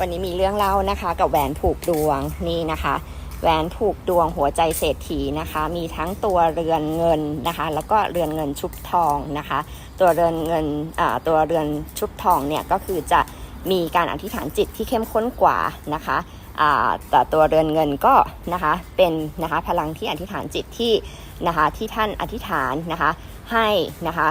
วันนี้มีเรื่องเล่านะคะ กับแหวนผูกดวงนี่นะคะ แหวนผูกดวงหัวใจเศรษฐีนะคะ มีทั้งตัวเรือนเงินนะคะ แล้วก็เรือนเงินชุบทองนะคะ ตัวเรือนเงินตัวเรือนชุบทองเนี่ยก็คือจะมีการอธิษฐานจิตที่เข้มข้นกว่านะคะแต่ตัวเรือนเงินก็นะคะเป็นนะคะพลังที่อธิษฐานจิตที่นะคะที่ท่านอธิษฐานนะคะให้นะคะ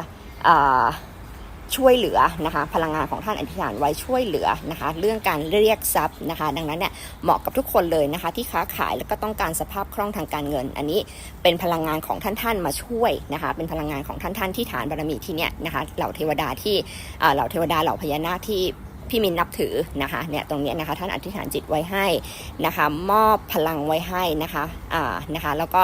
ช่วยเหลือนะคะพลังงานของท่านอธิษฐานไว้ช่วยเหลือนะคะเรื่องการเรียกทรัพย์นะคะ ดังนั้นเนี่ยเหมาะกับทุกคนเลยนะคะ ที่ค้าขายแล้วก็ต้องการสภาพคล่องทางการเงิน อันนี้เป็นพลังงานของท่านท่านมาช่วยนะคะ เป็นพลังงานของท่านท่านที่ฐานบารมีที่เนี่ยนะคะเหล่าเทวดาที่เหล่าเทวดาเหล่าพญานาคที่พี่มินนับถือนะคะเนี่ยตรงนี้นะคะท่านอธิษฐานจิตไว้ให้นะคะ มอบพลังไว้ให้นะคะอ่านะคะแล้วก็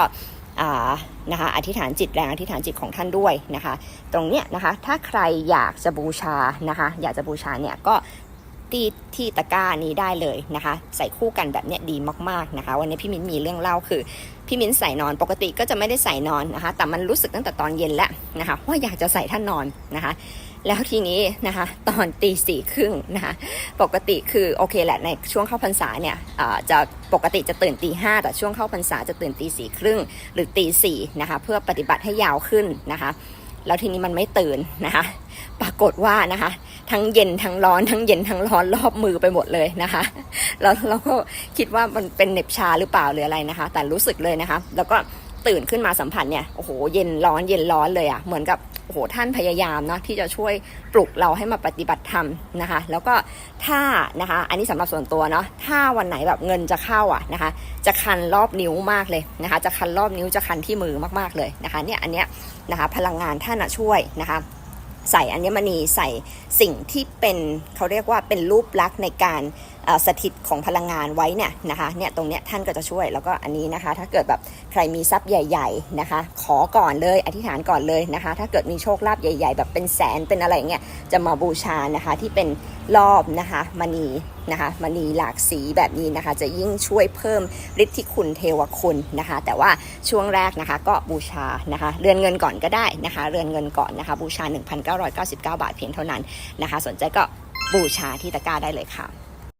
นะคะอธิษฐานจิตแรงอธิษฐานจิตของท่านด้วยนะคะ ตรงเนี้ยนะคะถ้าใครอยากจะบูชานะคะ อยากจะบูชาเนี่ยก็ ตีที่ตะกร้านี้ได้เลยนะคะ ใส่คู่กันแบบเนี้ยดีมากๆนะคะ วันนี้พี่มิ้นมีเรื่องเล่าคือพี่มิ้นใส่นอนปกติก็จะไม่ได้ใส่นอนนะคะ แต่มันรู้สึกตั้งแต่ตอนเย็นแล้วนะคะว่าอยากจะใส่ท่านนอนนะคะแล้วทีนี้นะคะตอนตีสี่ครึ่งนะคะปกติคือโอเคแหละในช่วงเข้าพรรษาเนี่ยจะปกติจะตื่นตีห้าแต่ช่วงเข้าพรรษาจะตื่นตีสี่ครึ่งหรือตีสี่นะคะเพื่อปฏิบัติให้ยาวขึ้นนะคะ แล้วทีนี้มันไม่ตื่นนะคะ ปรากฏว่านะคะ ทั้งเย็นทั้งร้อน ทั้งเย็นทั้งร้อนรอบมือไปหมดเลยนะคะ แล้วเราก็คิดว่ามันเป็นเหน็บชาหรือเปล่าหรืออะไรนะคะ แต่รู้สึกเลยนะคะ แล้วก็ตื่นขึ้นมาสัมผัสเนี่ยโอ้โหเย็นร้อนเย็นร้อนเลยอะ่ะเหมือนกับโอ้โหท่านพยายามเนาะที่จะช่วยปลุกเราให้มาปฏิบัติธรรมนะคะ แล้วก็ถ้านะคะ อันนี้สำหรับส่วนตัวเนาะถ้าวันไหนแบบเงินจะเข้าอะนะคะ จะคันรอบนิ้วมากเลยนะคะ จะคันรอบนิ้วจะคันที่มือมากๆเลยนะคะ เนี่ยอันเนี้ยนะคะ พลังงานท่านอะช่วยนะคะ ใส่อัญมณีใส่สิ่งที่เป็นเขาเรียกว่าเป็นรูปลักษณ์ในการ สถิตของพลังงานไว้เนี่ยนะคะเนี่ยตรงเนี้ยท่านก็จะช่วยแล้วก็อันนี้นะคะ ถ้าเกิดแบบใครมีทรัพย์ใหญ่ ๆนะคะ ขอก่อนเลยอธิษฐานก่อนเลยนะคะ ถ้าเกิดมีโชคลาภใหญ่ ๆ แบบเป็นแสนเป็นอะไรเงี้ยจะมาบูชานะคะที่เป็นรอบนะคะมณีนะคะมณีหลากสีแบบนี้นะคะ จะยิ่งช่วยเพิ่มฤทธิคุณเทวคุณนะคะ แต่ว่าช่วงแรกนะคะก็บูชานะคะเรือนเงินก่อนก็ได้นะคะเรือนเงินก่อนนะคะบูชา 1,999 บาทเพียงเท่านั้นนะคะ สนใจก็บูชาที่ตะกร้าได้เลยค่ะ